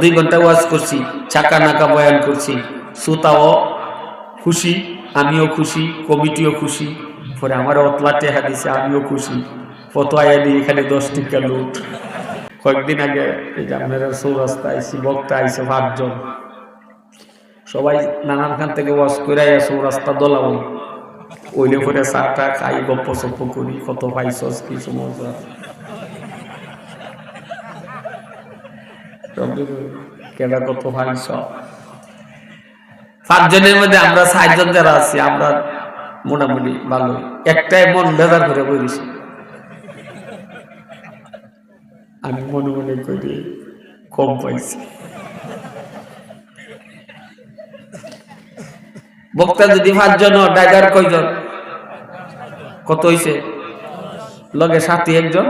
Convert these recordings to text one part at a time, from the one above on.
দুই ঘণ্টা ওয়াজ করছি, চাকা নাকা বয়ান করছি। শ্রোতাও খুশি, আমিও খুশি, কমিটিও খুশি। পরে আমার অতলা টেহা দিছে আমিও খুশি। কত আয়া দিই এখানে দশ টিকা লুট। কয়েকদিন আগে এই যে সৌরাস্তা আইসি বক্তা আইসে পাঁচজন। সবাই নানানখান থেকে ওয়াজ করে আইয়া সৌরাস্তা দলাবো। ওইলে করে চারটা খাই গপ্প সপ্প করি কত পাইছস কিছু মজা কেডা কত পাইছ পাঁচজনের মধ্যে আমরা সাতজন যারা আছি, আমরা মোটামুটি ভালো একটাই মন বেজার করে বলিছি আমি মনে মনে করি কম পাইছি। বক্তা যদি পাঁচজন ড্রাইভার কয়জন? কত হইছে? লগে সাথী একজন।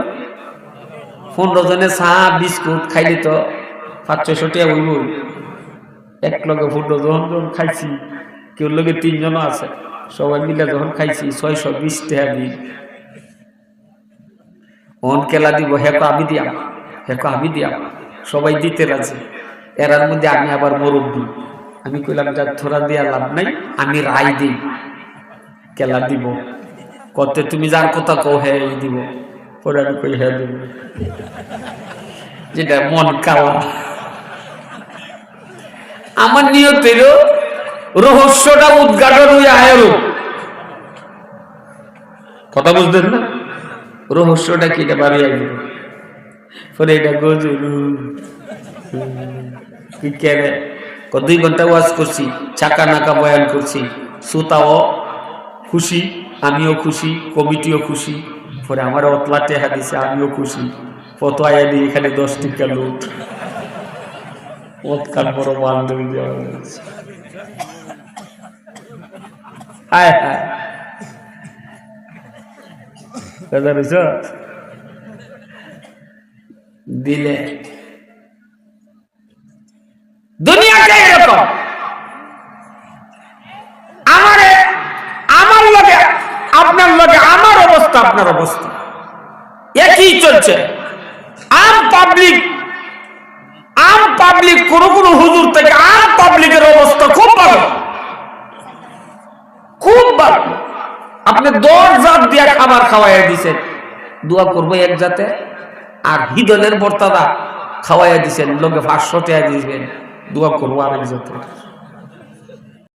পনেরো জনে চা, বিস্কুট খাইলি তো পাঁচ ছয়শো টাকা হইব এক লগে পনেরো যখন যখন খাইছি, কেউ লগে তিনজনও আছে। সবাই মিলে যখন খাইছি, ছয়শো বিশ টাকা দিই অন কেলা দিব, হেকো আমি দিয়াম হেকো আমি দিয়াম সবাই দিতে রাজি। এরার মধ্যে আমি আবার মুরব্বী। আমি কইলাম, যা থোড়া দিয়া লাভ নাই, আমি রায় দিই। কেলা দিব। কত তুমি যার কথা হ্যাঁ এই দিব। পরে আমি কই হ্যাঁ দিব। যেটা মন কালা আমার নিয়তের রহস্যটা উদ্ঘাটন হয়ে আয়েরও কথা বুঝতেন না? রহস্যটা কি এটা বাড়ি পরে এটা গজরু কি দুই ঘণ্টা ওয়াজ করছি, চাকা নাকা বয়ান করছি, শ্রোতাও খুশি, আমিও খুশি, কমিটিও খুশি। পরে আমার অতলা টেহা দিছে আমিও খুশি কত আয়া দিই এখানে দশ টিকা লুট। ওৎকার বড় বান্ধবী দেওয়া হায় হায়। কথা বুঝছ? দিলে দুনিয়াটা এরকম। আমারে আমার লগে আপনার লগে আমার অবস্থা আপনার অবস্থা। একই চলছে। আম পাবলিক পাবলিক কোন কোন হুজুর থেকে আর পাবলিকের অবস্থা খুব ভালো। খুব ভালো। আপনি দশ জাত দিয়া খাবার খাওয়াইয়া দিছেন। দোয়া করব এক জাতে। আর হিদলের বর্তাদা খাওয়াইয়া দিছেন, লোকে টাকা দিয়েছেন দোয়া করব আরেক জাতে।